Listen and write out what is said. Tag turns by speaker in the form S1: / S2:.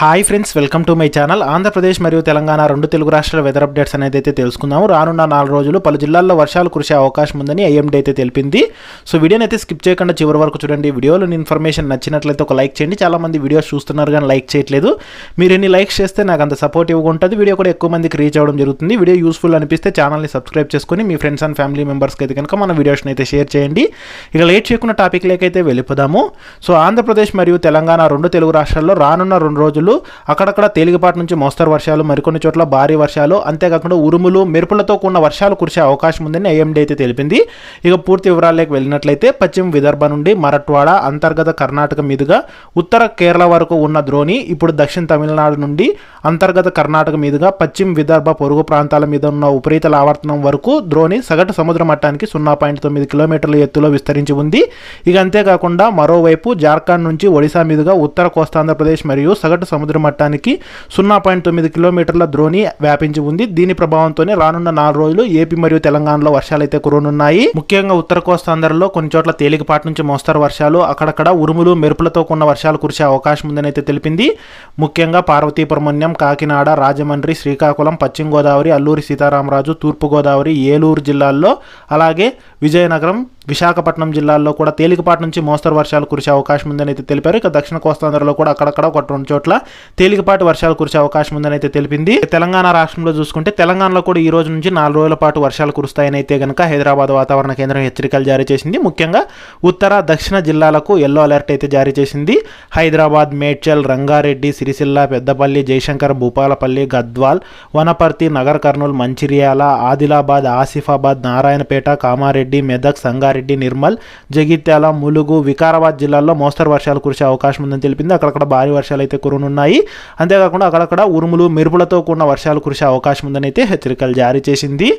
S1: Hi friends welcome to my channel. Andhra Pradesh మరియు తెలంగాణ రెండు తెలుగు రాష్ట్రాల వెదర్ అప్డేట్స్ అనేది అయితే తెలుసుకుందాము. రానున్న నాలుగు రోజులు పలు జిల్లాల్లో వర్షాలు కురిసే అవకాశం ఉందని ఐఎండీ అయితే తెలిపింది. సో వీడియోని అయితే స్కిప్ చేయకుండా చివరి వరకు చూడండి. వీడియోలోని ఇన్ఫర్మేషన్ నచ్చినట్లయితే ఒక లైక్ చేయండి. చాలా మంది వీడియోస్ చూస్తున్నారు కానీ లైక్ చేయట్లేదు. మీరు ఎన్ని లైక్స్ చేస్తే నాకు అంత సపోర్టివ్గా ఉంటుంది. వీడియో కూడా ఎక్కువ మందికి రీచ్ అవ్వడం జరుగుతుంది. వీడియో యూస్ఫుల్ అనిపిస్తే ఛానల్ని సబ్స్క్రైబ్ చేసుకొని మీ ఫ్రెండ్స్ అండ్ ఫ్యామిలీ మెంబర్స్కి అయితే కనుక మన వీడియోస్ని అయితే షేర్ చేయండి. ఇక లేట్ చేయకుండా టాపిక్ లేకైతే వెళ్ళిపోదాము. సో ఆంధ్రప్రదేశ్ మరియు తెలంగాణ రెండు తెలుగు రాష్ట్రాల్లో రానున్న రెండు రోజులు అక్కడక్కడ తేలికపాటి నుంచి మోస్తరు వర్షాలు మరికొన్ని చోట్ల భారీ వర్షాలు అంతేకాకుండా ఉరుములు మెరుపులతో కూడిన వర్షాలు కురిసే అవకాశం ఉందని ఐఎండీ అయితే తెలిపింది. ఇక పూర్తి వివరాల్లోకి వెళ్ళినట్లయితే పశ్చిమ విదర్భ నుండి మరట్వాడ అంతర్గత కర్ణాటక మీదుగా ఉత్తర కేరళ వరకు ఉన్న ద్రోణి ఇప్పుడు దక్షిణ తమిళనాడు నుండి అంతర్గత కర్ణాటక మీదుగా పశ్చిమ విదర్భ పొరుగు ప్రాంతాల మీద ఉన్న ఉపరితల ఆవర్తనం వరకు ద్రోణి సగటు సముద్ర మట్టానికి సున్నా పాయింట్ తొమ్మిది కిలోమీటర్ల ఎత్తులో విస్తరించి ఉంది. ఇక అంతేకాకుండా మరోవైపు జార్ఖండ్ నుంచి ఒడిశా మీదుగా ఉత్తర కోస్తాంధ్రప్రదేశ్ మరియు సగటు సముద్ర మట్టానికి సున్నా పాయింట్ తొమ్మిది కిలోమీటర్ల ద్రోణి వ్యాపించి ఉంది. దీని ప్రభావంతోనే రానున్న నాలుగు రోజులు ఏపీ మరియు తెలంగాణలో వర్షాలు అయితే కురనున్నాయి. ముఖ్యంగా ఉత్తర కోస్తాంధ్రలో కొన్ని చోట్ల తేలికపాటి నుంచి మోస్తరు వర్షాలు అక్కడక్కడ ఉరుములు మెరుపులతో కూడిన వర్షాలు కురిసే అవకాశం ఉందని అయితే తెలిపింది. ముఖ్యంగా పార్వతీపురమణ్యం కాకినాడ రాజమండ్రి శ్రీకాకుళం పశ్చిమ గోదావరి అల్లూరి సీతారామరాజు తూర్పుగోదావరి ఏలూరు జిల్లాల్లో అలాగే విజయనగరం విశాఖపట్నం జిల్లాల్లో కూడా తేలికపాటి నుంచి మోస్తరు వర్షాలు కురిసే అవకాశం ఉందని అయితే తెలిపారు. ఇక దక్షిణ కోస్తాంధ్రలో కూడా అక్కడక్కడ ఒక రెండు చోట్ల తేలికపాటి వర్షాలు కురిసే అవకాశం ఉందని అయితే తెలిపింది. తెలంగాణ రాష్ట్రంలో చూసుకుంటే తెలంగాణలో కూడా ఈ రోజు నుంచి నాలుగు రోజుల పాటు వర్షాలు కురుస్తాయని అయితే కనుక హైదరాబాద్ వాతావరణ కేంద్రం హెచ్చరికలు జారీ చేసింది. ముఖ్యంగా ఉత్తర దక్షిణ జిల్లాలకు ఎల్లో అలర్ట్ అయితే జారీ చేసింది. హైదరాబాద్ మేడ్చల్ రంగారెడ్డి సిరిసిల్ల పెద్దపల్లి జయశంకర్ భూపాలపల్లి గద్వాల్ వనపర్తి నగర్ కర్నూలు మంచిర్యాల ఆదిలాబాద్ ఆసిఫాబాద్ నారాయణపేట కామారెడ్డి మెదక్ సంగారెడ్డి నిర్మల్ జగిత్యాల ములుగు వికారాబాద్ జిల్లాల్లో మోస్తరు వర్షాలు కురిసే అవకాశం ఉందని తెలిపింది. అక్కడక్కడ భారీ వర్షాలు అయితే కురనున్నాయి. అంతేకాకుండా అక్కడక్కడ ఉరుములు మెరుపులతో కూడిన వర్షాలు కురిసే అవకాశం ఉందని అయితే హెచ్చరికలు జారీ చేసింది.